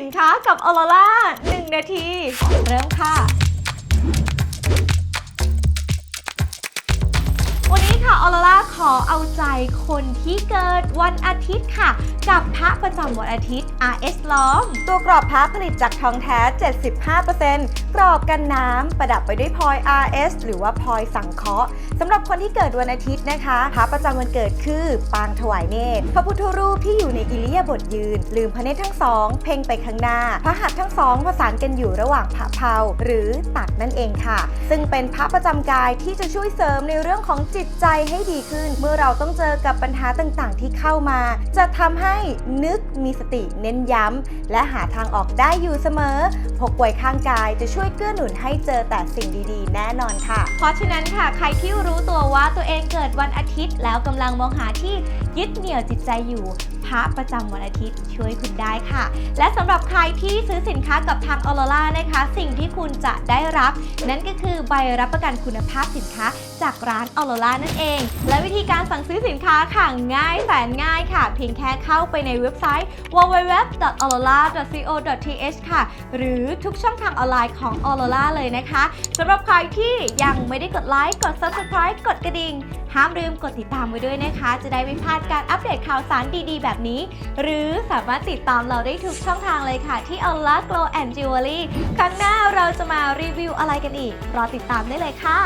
สินค้ากับออโรล่า1นาที เริ่มค่ะ อเอาใจคนที่เกิดวันอาทิตย์ค่ะ กับพระประจำวันอาทิตย์ RS ล้อม ตัวกรอบพระผลิตจากทองแท้ 75%กรอบกันน้ำประดับไปด้วยพลอย RS หรือว่าพลอยสังเคราะห์สำหรับคนที่เกิดวันอาทิตย์นะคะ พระประจำวันเกิดคือ ปางถวายเนตรพระพุทธรูปที่อยู่ในอิริยาบถยืน ลืมพระเนตรทั้งสอง เพ่งไปข้างหน้า พระหัตถ์ทั้งสองประสานกันอยู่ระหว่างพระเพาหรือตักนั่นเองค่ะ ซึ่งเป็นพระประจำกายที่จะช่วยเสริมในเรื่องของจิตใจให้ดีขึ้นเมื่อเราต้องเจอกับปัญหาต่างๆ ที่เข้ามา จะทำให้นึกมีสติเน้นย้ำ และหาทางออกได้อยู่เสมอ พกไว้ข้างกายจะช่วยเกื้อหนุนให้เจอแต่สิ่งดีๆ แน่นอนค่ะ เพราะฉะนั้นค่ะ ใครที่รู้ตัวว่าตัวเองเกิดวันอาทิตย์ แล้วกำลังมองหาที่ยึดเหนี่ยวจิตใจอยู่ พระประจำวันอาทิตย์ช่วยคุณได้ค่ะ และสำหรับใครที่ซื้อสินค้ากับทางออโรล่านะคะ สิ่งที่คุณจะได้รับ นั่นก็คือใบรับประกันคุณภาพสินค้าจากร้านออโรล่านั่นเอง และวิธีการสั่งซื้อสินค้าค่ะง่ายแสนง่ายค่ะ เพียงแค่เข้าไปในเว็บไซต์ www.aurora.co.th ค่ะ หรือทุกช่องทางออนไลน์ของ Aurora เลยนะคะสำหรับใครที่ยังไม่ได้กดไลค์กด Subscribe กดกระดิ่ง ห้ามลืมกดติดตามไว้ด้วยนะคะ จะได้ไม่พลาดการอัปเดตข่าวสารดีๆ แบบนี้ หรือสามารถติดตามเราได้ทุกช่องทางเลยค่ะ ที่ Aurora Glow and Jewelry ครั้งหน้าเราจะมารีวิวอะไรกันอีก รอติดตามได้เลยค่ะ